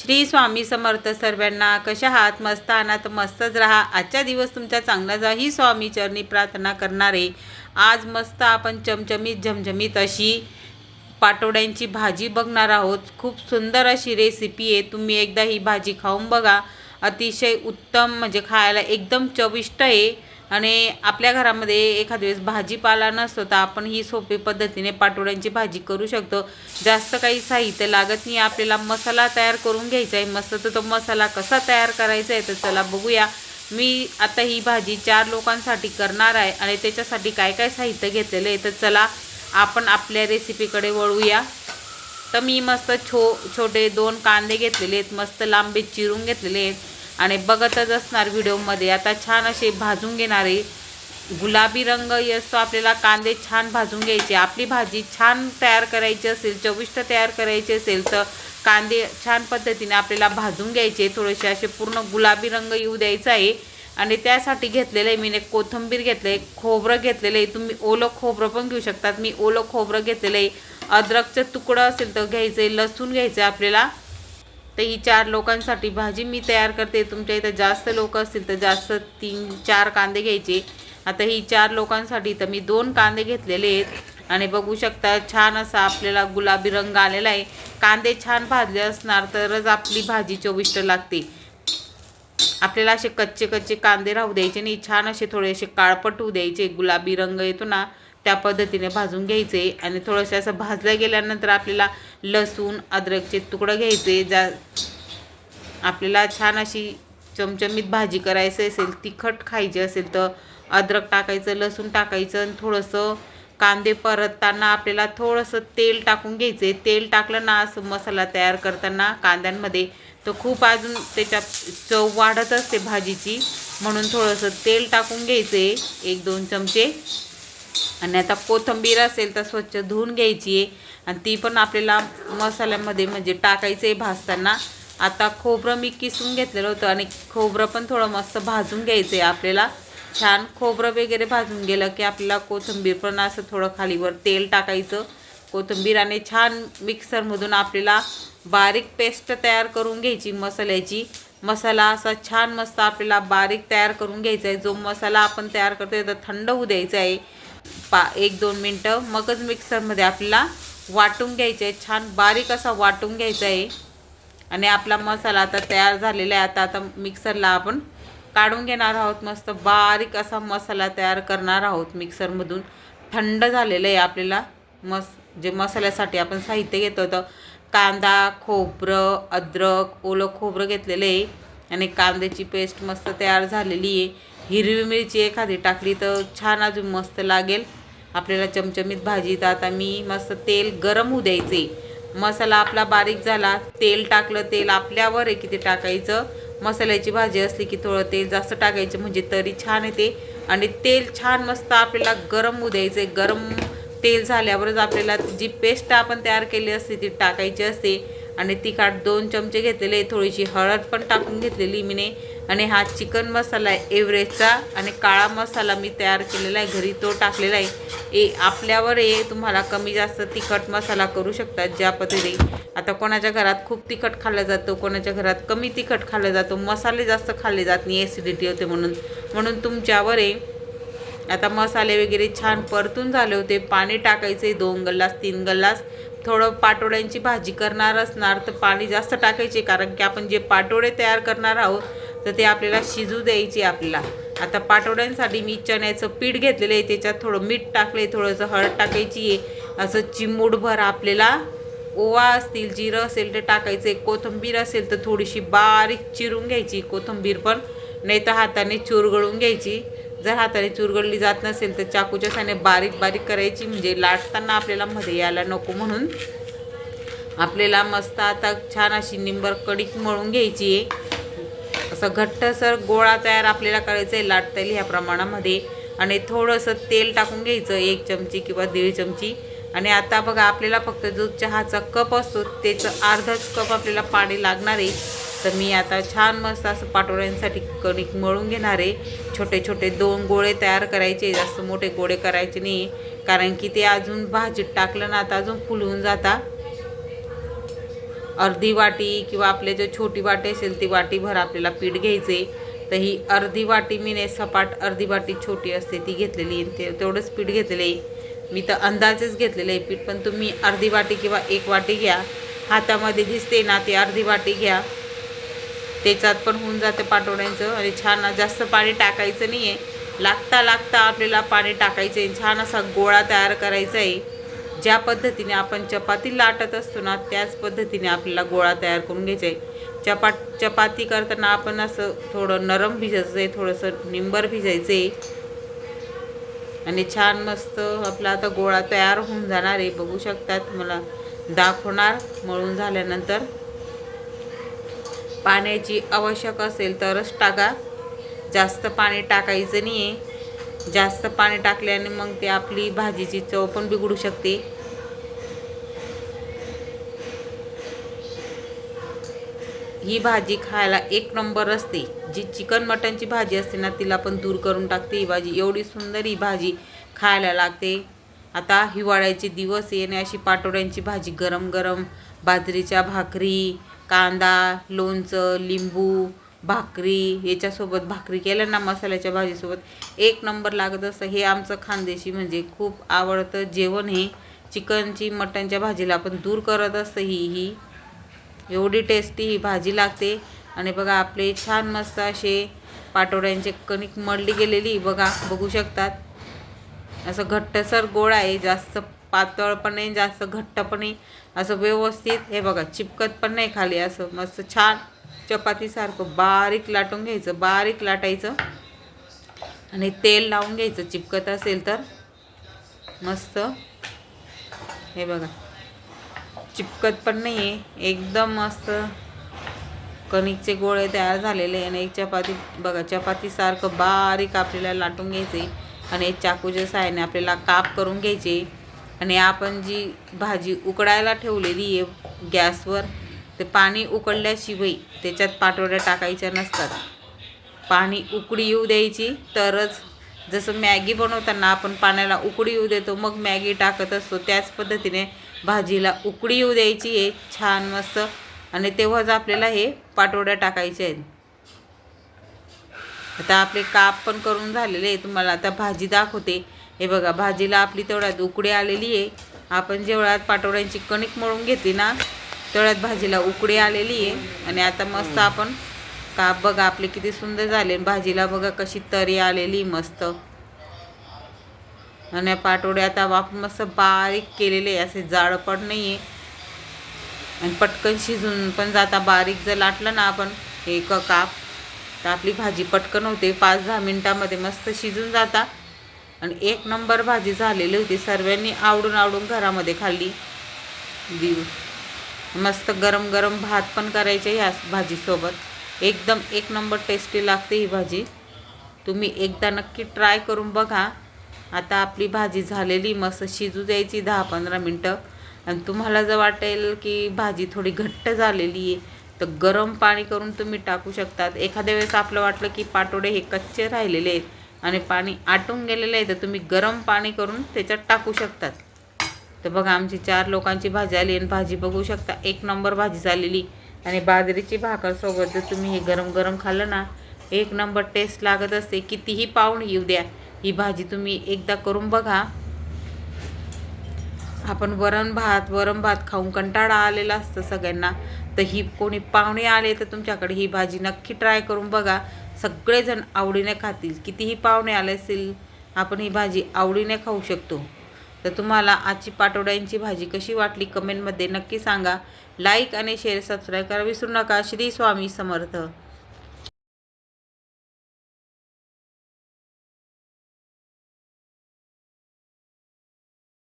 श्री स्वामी समर्थ सर्वांना कशा आहात? मस्त आहात? मस्तच राहा. आजचा दिवस तुमचा चांगला जा ही स्वामी चरणी प्रार्थना करणारे. आज मस्त आपण चमचमीत झमझमीत अशी पाटोड्यांची भाजी बघणार आहोत. खूप सुंदर अशी रेसिपी आहे. तुम्ही एकदा ही भाजी खाऊन बघा. अतिशय उत्तम म्हणजे खायला एकदम चविष्ट आहे. आणि आपल्या घरामध्ये एखाद्या वेळेस भाजीपाला नसतो तर आपण ही सोपी पद्धतीने पाटोड्यांची भाजी करू शकतो. जास्त काही साहित्य लागत नाही. आपल्याला मसाला तयार करून घ्यायचा आहे. मस्त तर तो मसाला कसा तयार करायचा आहे तर चला बघूया. मी आता ही भाजी चार लोकांसाठी करणार आहे आणि त्याच्यासाठी काय काय साहित्य घेतलेलं आहे तर चला आपण आपल्या रेसिपीकडे वळूया. तर मी मस्त छो छोटे दोन कांदे घेतलेले आहेत. मस्त लांबे चिरून घेतलेले आहेत. आणि बघतच असणार व्हिडिओमध्ये. आता छान असे भाजून घेणारे गुलाबी रंग असतो आपल्याला कांदे छान भाजून घ्यायचे. आपली भाजी छान तयार करायची असेल चविष्ट तयार करायची असेल तर कांदे छान पद्धतीने आपल्याला भाजून घ्यायचे. थोडेसे असे पूर्ण गुलाबी रंग येऊ द्यायचा आहे. आणि त्यासाठी घेतलेलं आहे मी एक कोथिंबीर घेतलं आहे खोबरं घेतलेलं आहे. तुम्ही ओलं खोबरं पण घेऊ शकतात. मी ओलं खोबरं घेतलेलं आहे. अद्रकचं तुकडं असेल तर घ्यायचं आहे लसूण घ्यायचं आहे आपल्याला. तर ही चार लोकांसाठी भाजी मी तयार करते. तुमच्या इथं जास्त लोक असतील तर जास्त तीन चार कांदे घ्यायचे. आता ही चार लोकांसाठी तर मी दोन कांदे घेतलेले आहेत. आणि बघू शकता छान असा आपल्याला गुलाबी रंग आलेला आहे. कांदे छान भाजले असणार तरच आपली भाजी चविष्ट लागते. आपल्याला असे कच्चे कच्चे कांदे राहू द्यायचे नाही. छान असे थोडेसे काळपट होऊ द्यायचे. गुलाबी रंग येतो ना त्या पद्धतीने भाजून घ्यायचे आणि थोडंसं असं भाजलं गेल्यानंतर आपल्याला लसूण अद्रकचे तुकडं घ्यायचे. जा आपल्याला छान अशी चमचमीत भाजी करायची असेल तिखट खायची असेल तर अद्रक टाकायचं लसूण टाकायचं आणि थोडंसं कांदे परतताना आपल्याला थोडंसं तेल टाकून घ्यायचे. तेल टाकलं ना असं मसाला तयार करताना कांद्यांमध्ये तर खूप अजून त्याच्या चव वाढत असते भाजीची. म्हणून थोडंसं तेल टाकून घ्यायचे. एक दोन चमचे आणि आता कोथिंबीर असेल तर स्वच्छ धुवून घ्यायची आहे. आणि ती पण आपल्याला मसाल्यामध्ये म्हणजे टाकायचं आहे भाजताना. आता खोबरं मी किसून घेतलेलं होतं आणि खोबरं पण थोडं मस्त भाजून घ्यायचं आहे आपल्याला. छान खोबरं वगैरे भाजून गेलं की आपल्याला कोथिंबीर पण असं थोडं खालीवर तेल टाकायचं. कोथिंबीर आणि छान मिक्सरमधून आपल्याला बारीक पेस्ट तयार करून घ्यायची मसाल्याची. मसाला असा छान मस्त आपल्याला बारीक तयार करून घ्यायचा आहे. जो मसाला आपण तयार करतो आहे तर थंड होऊ द्यायचा आहे. पा एक दोन मिनटं. मगच मिक्सरमध्ये आपल्याला वाटून घ्यायचं आहे. छान बारीक असा वाटून घ्यायचा आहे. आणि आपला मसाला आता तयार झालेला आहे. आता आता मिक्सरला आपण काढून घेणार आहोत. मस्त बारीक असा मसाला तयार करणार आहोत मिक्सरमधून. थंड झालेलं आहे आपल्याला. मस जे मसाल्यासाठी आपण साहित्य घेतो होतं कांदा खोबरं अद्रक ओलं खोबरं घेतलेलं आहे. आणि कांद्याची पेस्ट मस्त तयार झालेली आहे. हिरवी मिरची एखादी टाकली तर छान अजून मस्त लागेल. आपल्याला चमचमीत भाजी तर आता मी मस्त तेल गरम होऊ द्यायचे. मसाला आपला बारीक झाला तेल टाकलं तेल आपल्यावर आहे किती टाकायचं. मसाल्याची भाजी असली की थोडं तेल जास्त टाकायचं म्हणजे तरी छान येते. आणि तेल छान मस्त आपल्याला गरम होऊ द्यायचं. गरम तेल झाल्यावरच आपल्याला जी पेस्ट आपण तयार केली असते ती टाकायची असते. आणि तिखट दोन चमचे घेतलेले थोडीशी हळद पण टाकून घेतलेली मीने. आणि हा चिकन मसाला आहे एव्हरेजचा आणि काळा मसाला मी तयार केलेला आहे घरी तो टाकलेला आहे. ए आपल्यावर हे तुम्हाला कमी जास्त तिखट मसाला करू शकतात ज्या पद्धतीने. आता कोणाच्या घरात खूप तिखट खाल्लं जातो कोणाच्या घरात कमी तिखट खाल्लं जातो मसाले जास्त खाल्ले जात नाही ॲसिडिटी होते म्हणून. म्हणून तुमच्यावर आहे आता मसाले वगैरे छान परतून झाले होते पाणी टाकायचे दोन गल्लास तीन गल्लास थोडं पाटोड्यांची भाजी करणार असणार तर पाणी जास्त टाकायचे कारण की आपण जे पाटोडे तयार करणार आहोत तर ते आपल्याला शिजू द्यायची आपल्याला. आता पाटवड्यांसाठी मी चण्याचं पीठ घेतलेलं आहे त्याच्यात थोडं मीठ टाकलं आहे थोडंसं हळद टाकायची आहे. असं चिमूटभर आपल्याला ओवा असतील जिरं असेल तर टाकायचं आहे कोथिंबीर असेल तर थोडीशी बारीक चिरून घ्यायची कोथिंबीर पण. नाही तर हाताने चुरगळून घ्यायची. जर हाताने चुरगळली जात नसेल तर चाकूच्या साने बारीक बारीक करायची म्हणजे लाटताना आपल्याला मध्ये यायला नको म्हणून. आपल्याला मस्त आता छान अशी निंबर कडीक मळून घ्यायची आहे. असं घट्टसर गोळा तयार आपल्याला करायचं आहे लाटतेल ह्या प्रमाणामध्ये. आणि थोडंसं तेल टाकून घ्यायचं एक चमची किंवा दीड चमची. आणि आता बघा आपल्याला फक्त जो चहाचा कप असतो त्याचं अर्धाच कप आपल्याला पाणी लागणार आहे. तर मी आता छान मस्त असं पाटोळ्यांसाठी कणिक मळून घेणार आहे. छोटे छोटे दोन गोळे तयार करायचे जास्त मोठे गोळे करायचे नाही. कारण की ते अजून भाजीत टाकलं ना आता अजून फुलवून जाता. अर्धी वाटी किंवा आपले जे छोटी वाटी असेल ती वाटीभर आपल्याला पीठ घ्यायचे. तर ही अर्धी वाटी मी नाही सपाट अर्धी वाटी छोटी असते ती घेतलेली आहे. ते तेवढंच पीठ घेतलेलं आहे. मी तर अंदाजेच घेतलेलं आहे पीठ पण तुम्ही अर्धी वाटी किंवा एक वाटी घ्या. हातामध्ये दिसते ना ती अर्धी वाटी घ्या. त्याच्यात पण होऊन जाते पाठवड्यांचं आणि छान जास्त पाणी टाकायचं नाही आहे लागता लागता आपल्याला पाणी टाकायचं आहे. छान असा गोळा तयार करायचा आहे. ज्या पद्धतीने आपण चपाती लाटत असतो ना त्याच पद्धतीने आपल्याला गोळा तयार करून घ्यायचा आहे. चपा चपाती करताना आपण असं थोडं नरम भिजायचं आहे थोडंसं निंबर भिजायचं आहे. आणि छान मस्त आपला आता गोळा तयार होऊन जाणार आहे. बघू शकतात मला दाखवणार. मळून झाल्यानंतर पाण्याची आवश्यक असेल तरच टाका. जास्त पाणी टाकायचं नाही आहे जास्त पाणी टाकल्याने मग ते आपली भाजीची चव पण बिघडू शकते. ही भाजी खायला एक नंबर असते. जी चिकन मटनची भाजी असते ना तिला पण दूर करून टाकते ही भाजी. एवढी सुंदर ही भाजी खायला लागते. आता हिवाळ्याचे दिवस येणे अशी पाटोड्यांची भाजी गरम गरम बाजरीच्या भाकरी कांदा लोणचं लिंबू भाकरी याच्यासोबत भाकरी केल्या ना मसाल्याच्या भाजीसोबत. एक नंबर लागत असतं हे आमचं खानदेशी म्हणजे खूप आवडतं जेवण हे. चिकनची मटनच्या भाजीला आपण दूर करत असतं ही ही. एवढी टेस्टी ही भाजी लागते. आणि बघा आपले छान मस्त असे पाटोड्यांचे कणिक मळली गेलेली बघा बघू शकतात. असं घट्टसर गोळ आहे जास्त पातळ पण नाही जास्त घट्ट पण नाही. असं व्यवस्थित हे बघा चिपकत पण नाही खाली असं मस्त छान. चपातीसारखं बारीक लाटून घ्यायचं बारीक लाटायचं. आणि तेल लावून घ्यायचं चिपकत असेल तर. मस्त. हे बघा. चिपकत पण नाही आहे एकदम मस्त. कणिकचे गोळे तयार झालेले आहे आणि एक चपाती बघा चपातीसारखं बारीक आपल्याला लाटून घ्यायचे आणि एक चाकूच्या साहाय्याने आपल्याला काप करून घ्यायचे आणि आपण जी भाजी उकडायला ठेवलेली आहे गॅसवर ते पाणी उकळल्याशिवाय त्याच्यात पाटोड्या टाकायच्या नसतात. पाणी उकडी येऊ द्यायची तरच जसं मॅगी बनवताना आपण पाण्याला उकडी येऊ देतो मग मॅगी टाकत असतो. त्याच पद्धतीने भाजीला उकडी येऊ द्यायची हे छान मस्त. आणि तेव्हाच आपल्याला हे पाटोड्या टाकायचे आहेत. आता आपले काप पण करून झालेले आहे तुम्हाला आता भाजी दाखवते. हे बघा भाजीला आपली तेवढ्यात उकडी आलेली आहे. आपण जेवढ्यात पाटोड्यांची कणिक मळून घेतली ना तेवढ्यात भाजीला उकडी आलेली आहे. आणि आता मस्त आपण काप बघा आपले किती सुंदर झाले भाजीला बघा कशी तरी आलेली मस्त. आणि पाटोडे आता आपण मस्त बारीक केलेले आहे. असे जाड पण नाही आहे आणि पटकन शिजून पण जाता बारीक जर लाटलं ना आपण एक काप तर आपली भाजी पटकन होते. पाच दहा मिनटामध्ये मस्त शिजून जाता. आणि एक नंबर भाजी झालेली होती. सर्वांनी आवडून आवडून घरामध्ये खाल्ली. दिव मस्त गरम गरम भात पण करायचे ह्या भाजीसोबत. एकदम एक नंबर टेस्टी लागते ही भाजी. तुम्ही एकदा नक्की ट्राय करून बघा. आता आपली भाजी झालेली मस्त शिजू द्यायची दहा पंधरा मिनटं. आणि तुम्हाला जर वाटेल की भाजी थोडी घट्ट झालेली आहे तर गरम पाणी करून तुम्ही टाकू शकतात. एखाद्या वेळेस आपलं वाटलं की पाटोडे हे कच्चे राहिलेले आहेत आणि पाणी आटून गेलेलं आहे तर तुम्ही गरम पाणी करून त्याच्यात टाकू शकतात. तर बघा आमची चार लोकांची भाजी आली आणि भाजी बघू शकता. एक नंबर भाजी झालेली. आणि बाजरीची भाकरसोबत जर तुम्ही हे गरम गरम खाल्लं ना एक नंबर टेस्ट लागत असते. कितीही पाहुणे येऊ द्या ही भाजी तुम्ही एकदा करून बघा. आपण वरण भात वरण भात खाऊन कंटाळा आलेला असतं सगळ्यांना. तर ही कोणी पाहुणे आले तर तुमच्याकडे ही भाजी नक्की ट्राय करून बघा. सगळेजण आवडीने खातील. कितीही पाहुणे आले असेल आपण ही भाजी आवडीने खाऊ शकतो. तर तुम्हाला आजची पाटोड्यांची भाजी कशी वाटली कमेंटमध्ये नक्की सांगा. लाईक आणि शेअर सबस्क्राईब करा विसरू नका. श्री स्वामी समर्थ.